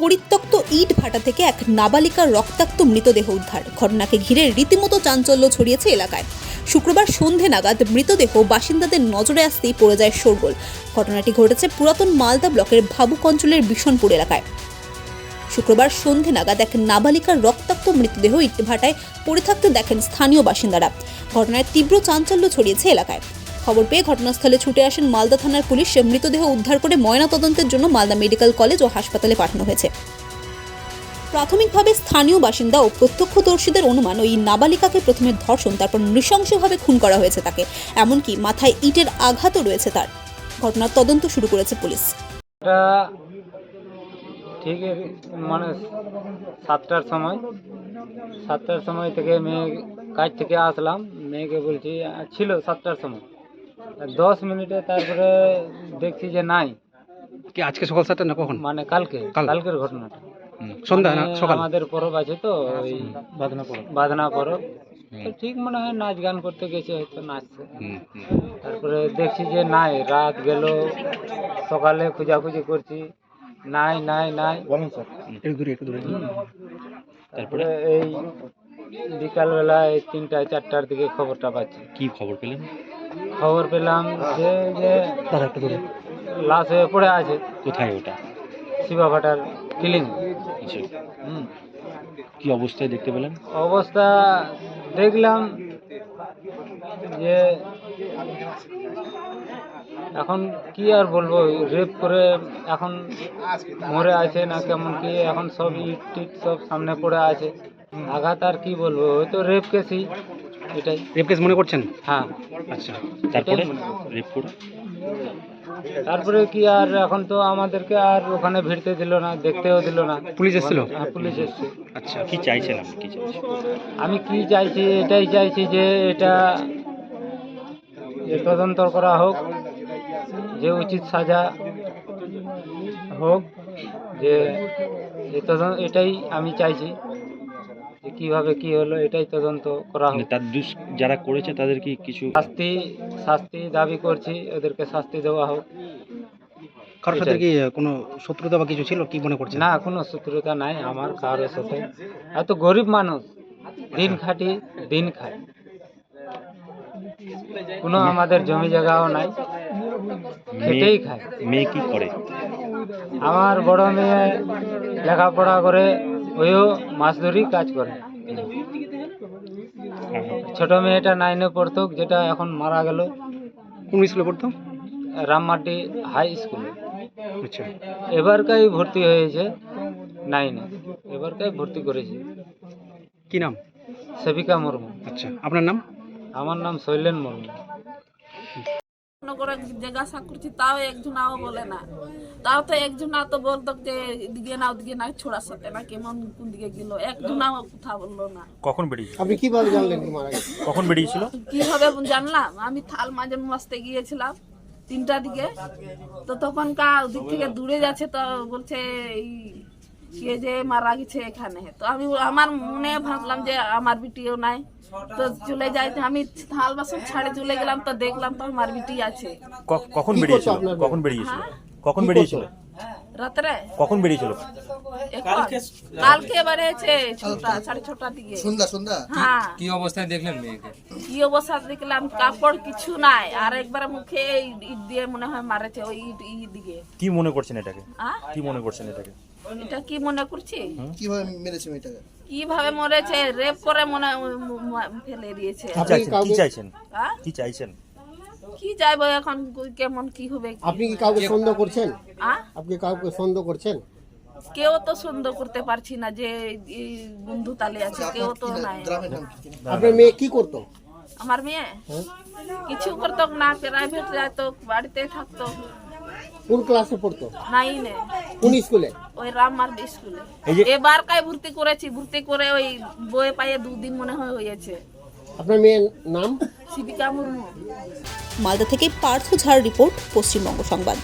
পরিত্যক্ত ইট ভাটা থেকে এক নাবালিকার রক্তাক্ত মৃতদেহ উদ্ধার। ঘটনাকে ঘিরে রীতিমতো চাঞ্চল্য ছড়িয়েছে এলাকায়। শুক্রবার সন্ধে নাগাদ মৃতদেহ বাসিন্দাদের নজরে আসতেই পড়ে যায় শোরগোল। ঘটনাটি ঘটেছে পুরাতন মালদা ব্লকের ভাবুক অঞ্চলের বিশনপুর এলাকায়। শুক্রবার সন্ধে নাগাদ এক নাবালিকার রক্তাক্ত মৃতদেহ ইটভাটায় পড়ে থাকতে দেখেন স্থানীয় বাসিন্দারা। ঘটনায় তীব্র চাঞ্চল্য ছড়িয়েছে এলাকায়। খবর পেয়ে ঘটনাস্থলে ছুটে আসেন মালদা থানার পুলিশ। সে মৃতদেহ উদ্ধার করে ময়নাতদন্তের জন্য মালদা মেডিকেল কলেজ ও হাসপাতালে পাঠানো হয়েছে। প্রাথমিকভাবে স্থানীয় বাসিন্দা ও প্রত্যক্ষদর্শীদের অনুমান ওই নাবালিকাকে প্রথমে ধর্ষণ, তারপর নৃশংসভাবে খুন করা হয়েছে তাকে। এমনকি মাথায় ইটের আঘাতও রয়েছে তার। ঘটনার তদন্ত শুরু করেছে পুলিশ। ঠিক মানে সাতটার সময়। সাতটার সময় থেকে মেয়ে কাজ থেকে আসলাম। মেয়েকে বলছি, ছিল সাতটার সময়। দশ মিনিটে তারপরে দেখছি যে নাই। কি আজকে সকাল সাতটা না কখন? মানে কালকে কালকের ঘটনাটা। সন্ধ্যা না মানে সকাল? আমাদের পরব আছে তো ওই বাদনা পরব। বাদনা পরব। তো ঠিক মনে হয় নাচ গান করতে গেছে হয়তো নাচছে। তারপরে দেখছি যে নাই রাত গেল সকালে খোঁজাখুঁজি করছি। নাই নাই নাই। একটু দূরে একটু দূরে। তারপরে? এই বিকালবেলা এই তিনটা চারটার দিকে খবরটা পাচ্ছি। কি খবর পেলেন? খবর পেলাম যে যে একটু লাশ হয়ে পড়ে আছে। কোথায় ওটা? শিবা ভাটার কিলিং। আচ্ছা। হুম। কি অবস্থায় দেখতে পেলেন? অবস্থা দেখলাম যে এখন কি আর বলব রেপ করে এখন মরে আছে না কেমন কি এখন সব ইট টিট সব সামনে পড়ে আছে। আঘাত আর কি বলব ওই তো রেপ কেসই। এটাই। রেপ কেস মনে করছেন? হ্যাঁ। আচ্ছা তারপরে? রেপ করে? তারপরে কি আর এখন তো আমাদেরকে আর ওখানে ভিড়তে দিল না দেখতেও দিল না। পুলিশ এসেছিল? হ্যাঁ, পুলিশ এসছে। আচ্ছা কি চাইছেন আপনি? কি চাইছেন? আমি কি চাইছি এটাই চাইছি যে এটা তদন্ত করা হোক যে উচিত সাজা হোক যে এটাই আমি চাইছি। কীভাবে কি হলো এটাই তদন্ত করা মানে হোক। তার দুষ যারা করেছে তাদের কি কিছু শাস্তি শাস্তি দাবি করছি ওদেরকে শাস্তি দেওয়া হোক। কারোর সাথে কি কোনো শত্রুতা বা কিছু ছিল? কি মনে করছেন? না কোনো শত্রুতা নাই আমার কারোর সাথে। এত গরিব মানুষ দিন খাটি দিন খায়। কোনো আমাদের জমি জায়গাও নাই খেটেই খায়। মেয়ে কি করে? আমার বড় মেয়ে লেখাপড়া করে ওইও মাছ ধরি কাজ করে। ছোট মেয়েটা নাইনে পড়তো যেটা এখন মারা গেল। কোন স্কুলে পড়তো? রামমাটি হাই স্কুলে আচ্ছা। এবারকাই ভর্তি হয়েছে নাইনে এবারকাই ভর্তি করেছি। কি নাম? সেবিকা মুর্মু। আচ্ছা আপনার নাম? আমার নাম শৈলেন মুর্মু। জিজ্ঞাসা করছি তাও একজন আও বলে না। তাও তো একজন তো বলতো যে এদিকে না ওদিকে না ছোড়ার সাথে না কেমন কোন দিকে গেল? একজন কথা বলল না। কখন বেরিয়েছিল? আপনি কীভাবে জানলেন কি মারা কখন বেরিয়েছিল? কীভাবে জানলাম? আমি থাল মাঝে মাসতে গিয়েছিলাম তিনটা দিকে। তো তখন কা ওদিক থেকে দূরে যাচ্ছে তো বলছে এই কে যে মারা গেছে এখানে তো আমি আমার মনে ভাবলাম যে আমার বিটিও নাই তো চলে যাই আমি থাল বাসন ছাড়ে চলে গেলাম তো দেখলাম তো আমার বিটি আছে কখন বেরিয়েছিল মেয়ে? কখন বেরিয়েছিল হ্যাঁ? কখন বেরিয়েছিল? রাত্রে? কখন বেরিয়েছিল? কালকে বেড়েছে ছটা সাড়ে ছটার দিকে। সন্ধ্যা সন্ধ্যা? হ্যাঁ। কি অবস্থায় দেখলেন মেয়েকে? কি অবস্থা দেখলাম কাপড় কিছু নাই। আর একবার মুখে ইট দিয়ে মনে হয় মারেছে ওই ইট ই দিকে। কি মনে করছেন এটাকে? কি মনে করছেন এটাকে? এটা কি মনে করছি? কীভাবে মেরেছে মেয়েটাকে? কীভাবে মরেছে? রেপ করে মনে হয় ফেলে দিয়েছে। কি চাইছেন? কি চাইছেন? কি কি এখন? কেমন কি হবে আপনি কি কাউকে সন্দেহ করছেন? আপনি কাউকে সন্দেহ করছেন? কেউ তো সুন্দর করতে পারছি না যে বন্ধু তালে আছে কেউ তো নাই। আপনার মেয়ে কি করতো? আমার মেয়ে? কিছু করতো না প্রাইভেট যাইতো বাড়িতে থাকতো। কোন ক্লাসে পড়তো? নাইনে কোন স্কুলে? ওই রামমার স্কুলে। এবার কাই ভর্তি করেছি ভর্তি করে ওই বই পাইয়ে দুদিন মনে হয় হয়েছে। আপনার মেয়ের নাম? মালদা থেকে পার্থ ঝাড় রিপোর্ট পশ্চিমবঙ্গ সংবাদ।